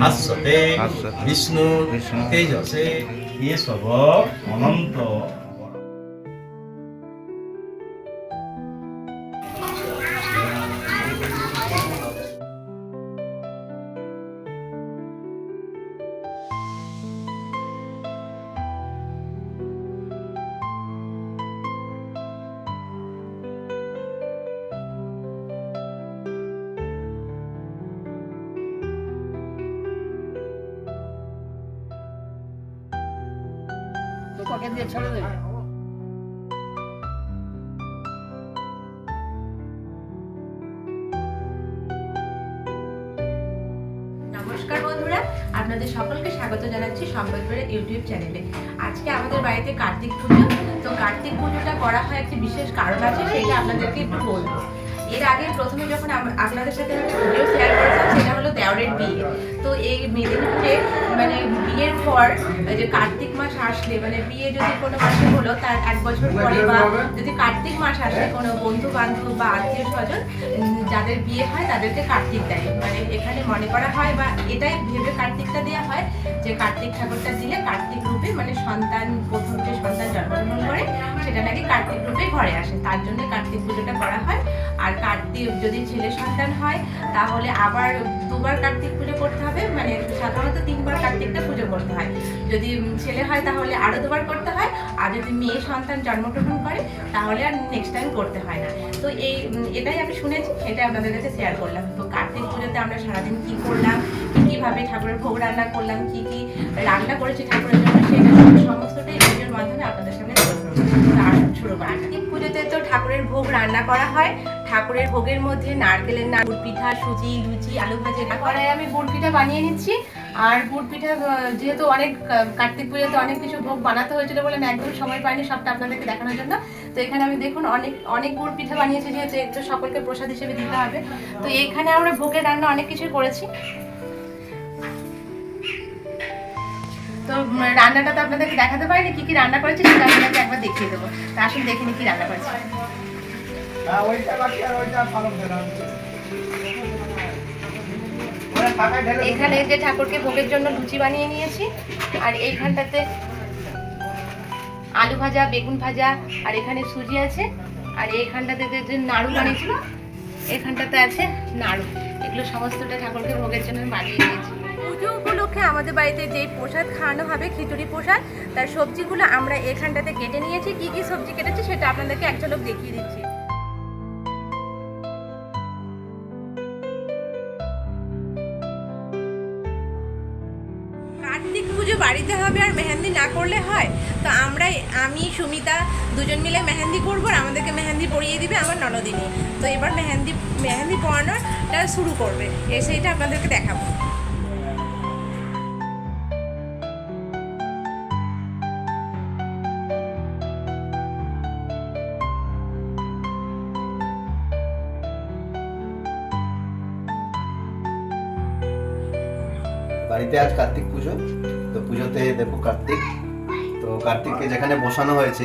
ভাস্বতে বিষ্ণু বিষ্ণু তেজসে এ সব অনন্ত পকেট দিয়ে ছেড়ে দেবে। আপনাদের সকলকে স্বাগত জানাচ্ছি সম্বাদপুরের ইউটিউব চ্যানেলে। আজকে আমাদের বাড়িতে কার্তিক পুজো। তো কার্তিক পুজোটা করা হয় একটি বিশেষ কারণ আছে, সেটা আপনাদেরকে একটু বলব। এর আগে প্রথমে যখন আপনাদের সাথে আমি শেয়ার করেছিলাম, সেটা হলো দেওরের বিয়ে। তো এই মেদিনীপুরে মানে বিয়ের পর যে কার্তিক মাস আসলে মানে বিয়ে যদি কোনো মাসে হলো তার এক বছর পরে বা যদি কার্তিক মাস আসলে কোনো বন্ধু বান্ধব বা আত্মীয় স্বজন যাদের বিয়ে হয় তাদেরকে কার্তিক দেয়। মানে এখানে মনে করা হয় বা এটাই ভেবে কার্তিকটা দেওয়া হয় যে কার্তিক ঠাকুরটা দিলে কার্তিক রূপে মানে সন্তান প্রথম যে সন্তান জন্মগ্রহণ করে সেটা নাকি কার্তিক রূপে ঘরে আসে। তার জন্য কার্তিক পুজোটা করা হয়। আর কার্তিক যদি ছেলে সন্তান হয় তাহলে আবার দুবার কার্তিক পুজো করতে হবে। মানে সাধারণত তিনবার কার্তিকটা পুজো করতে হয়। যদি ছেলে হয় তাহলে আরও দুবার করতে হয়। আর যদি মেয়ে সন্তান জন্মগ্রহণ করে তাহলে আর নেক্সট টাইম করতে হয় না। তো এই এটাই আমি শুনেছি সেটা আপনাদের কাছে শেয়ার করলাম। তো কার্তিক পুজোতে আমরা সারাদিন কি করলাম কীভাবে ঠাকুরের ভোগ রান্না করলাম কি কি রান্না করেছি ঠাকুরের জন্য সেটা সমস্তটাই ভিডিওর মাধ্যমে আপনাদের সামনে শুরু করা কার্তিক পুজোতে তো ঠাকুরের ভোগ রান্না করা হয়। ঠাকুরের ভোগের মধ্যে নারকেলের নাড়ু পিঠা সুজি লুচি আলু ভাজা কড়াই আমি গুড় পিঠা বানিয়ে নিচ্ছি। আর গুড় পিঠা যেহেতু অনেক কার্তিক পুজোতে অনেক কিছু ভোগ বানাতে হয়েছিল বলে একদম সময় পাইনি সবটা আপনাদেরকে দেখানোর জন্য। তো এখানে আমি দেখুন অনেক অনেক গুড় পিঠা বানিয়েছি যেহেতু একটু সকলকে প্রসাদ হিসেবে দিতে হবে। তো এইখানে আমরা ভোগের রান্না অনেক কিছু করেছি। তো রান্নাটা তো আপনাদেরকে দেখাতে পারিনি, কি কি রান্না করেছি সেটা আপনাদেরকে একবার দেখিয়ে দেবো। তা আসুন দেখিনি কি রান্না করেছি। এখানে যে ঠাকুরকে ভোগের জন্য লুচি বানিয়ে নিয়েছি, আর এইখানটাতে আলু ভাজা, বেগুন ভাজা, আর এখানে সুজি আছে, আর এইখানটাতে যে- নাড়ু বানিয়েছিল এখানটাতে আছে নাড়ু। এগুলো সমস্তটা ঠাকুরকে ভোগের জন্য বানিয়ে নিয়েছি। পুজো উপলক্ষে আমাদের বাড়িতে যেই প্রসাদ খাওয়ানো হবে, খিচুড়ি প্রসাদ, তার সবজিগুলো আমরা এখানটাতে কেটে নিয়েছি। কি কি সবজি কেটেছি সেটা আপনাদেরকে এক ঝলক দেখিয়ে দিচ্ছি। বাড়িতে হবে আর মেহেন্দি না করলে হয়, তো আমরা আমি, সুমিতা দুজন মিলে মেহেন্দি করব আর আমাদেরকে মেহেন্দি পরিয়ে দিবে আমার ননদিনী। তো এবার মেহেন্দি মেহেন্দি পরানোটা শুরু করবে, এসে এটা আপনাদেরকে দেখাবো। বাড়িতে আজ কার্তিক পুজো? তো পুজোতে দেখো কার্তিক। তো কার্তিককে যেখানে বসানো হয়েছে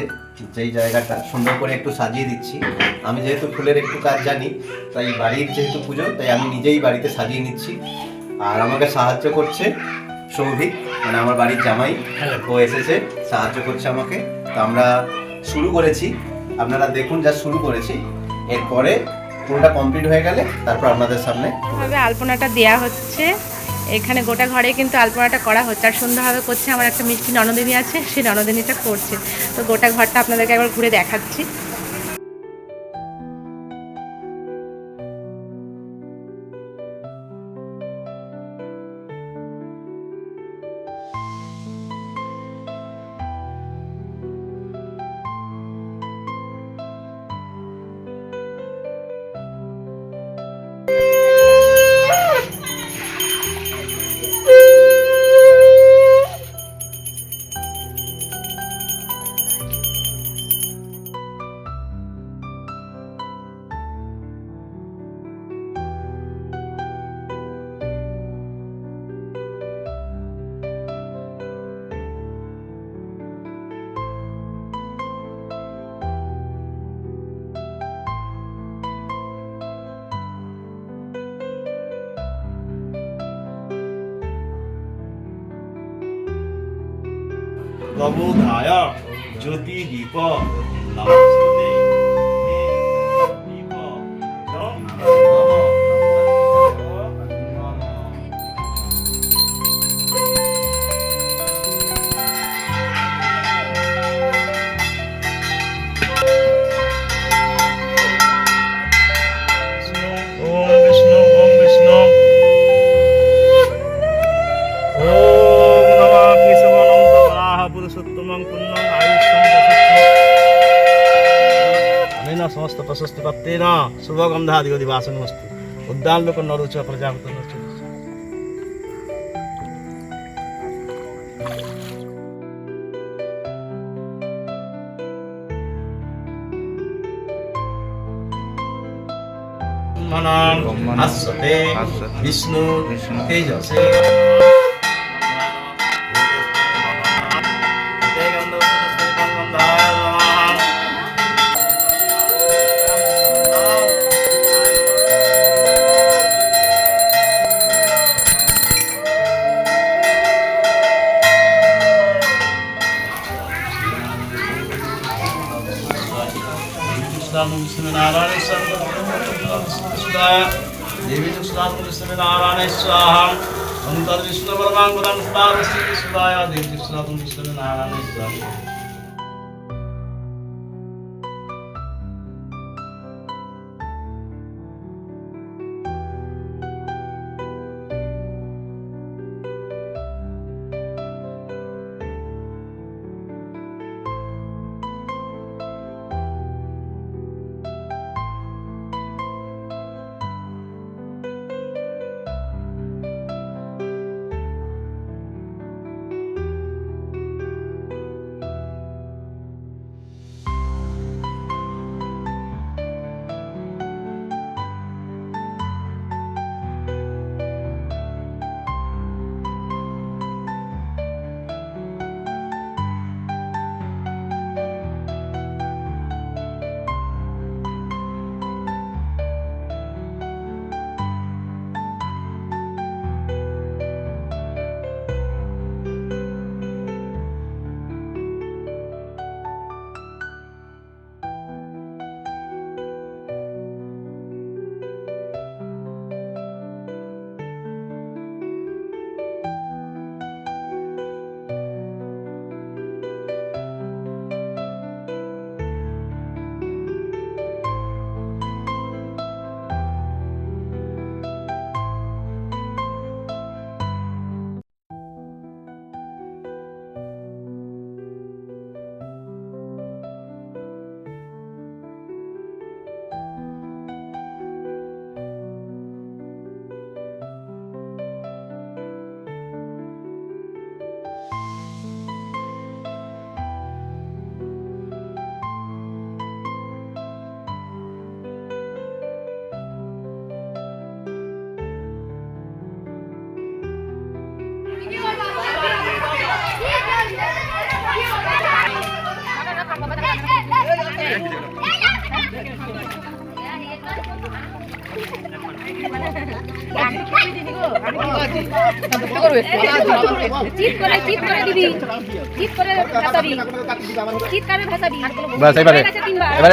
যেই জায়গাটা সুন্দর করে একটু সাজিয়ে দিচ্ছি। আমি যেহেতু ফুলের একটু কাজ জানি তাই বাড়ির যেহেতু পুজো তাই আমি নিজেই বাড়িতে সাজিয়ে নিচ্ছি। আর আমাকে সাহায্য করছে সৌভিক মানে আমার বাড়ির জামাই। ও এসেছে সাহায্য করছে আমাকে। তো আমরা শুরু করেছি। আপনারা দেখুন যা শুরু করেছি। এরপরে পুরোটা কমপ্লিট হয়ে গেলে তারপর আপনাদের সামনে। আলপনাটা দেয়া হচ্ছে। এখানে গোটা ঘরে কিন্তু আলপনাটা করা হচ্ছে। আর সুন্দরভাবে করছে আমার একটা মিষ্টি ননদিনী আছে, সেই ননদিনীটা করছে। তো গোটা ঘরটা আপনাদেরকে একবার ঘুরে দেখাচ্ছি। প্রবোধায় জ্যোতি দীপ নমস্তে तत्तेन शुभगंधादिगो दिवासनमस्तु उद्दान लोक नरोच प्रजापत विष्णु तेजसे దేవీ శ్రీనారాయణ స్వాహం ओम तद विष्णु परमांगुरं सदा वसति सदाया देव कृष्ण नारायण स्वामी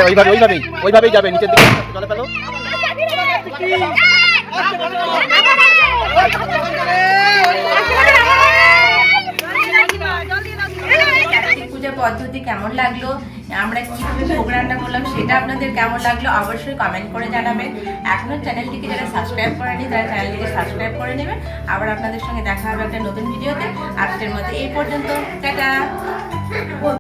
ওইভাবে ওইভাবেই ওইভাবেই যাবে নিচের দিকে। চলে পেল কার্তিক পূজার পদ্ধতি কেমন লাগল, আমরা কীভাবে প্রোগ্রামটা করলাম সেটা আপনাদের কেমন লাগল অবশ্যই কমেন্ট করে জানাবেন। এখনও চ্যানেলটিকে যারা সাবস্ক্রাইব করেনি, তারা চ্যানেলটিকে সাবস্ক্রাইব করে নেবেন। আবার আপনাদের সঙ্গে দেখা হবে একটা নতুন ভিডিওতে আজকের মধ্যে এই পর্যন্ত। টাটা!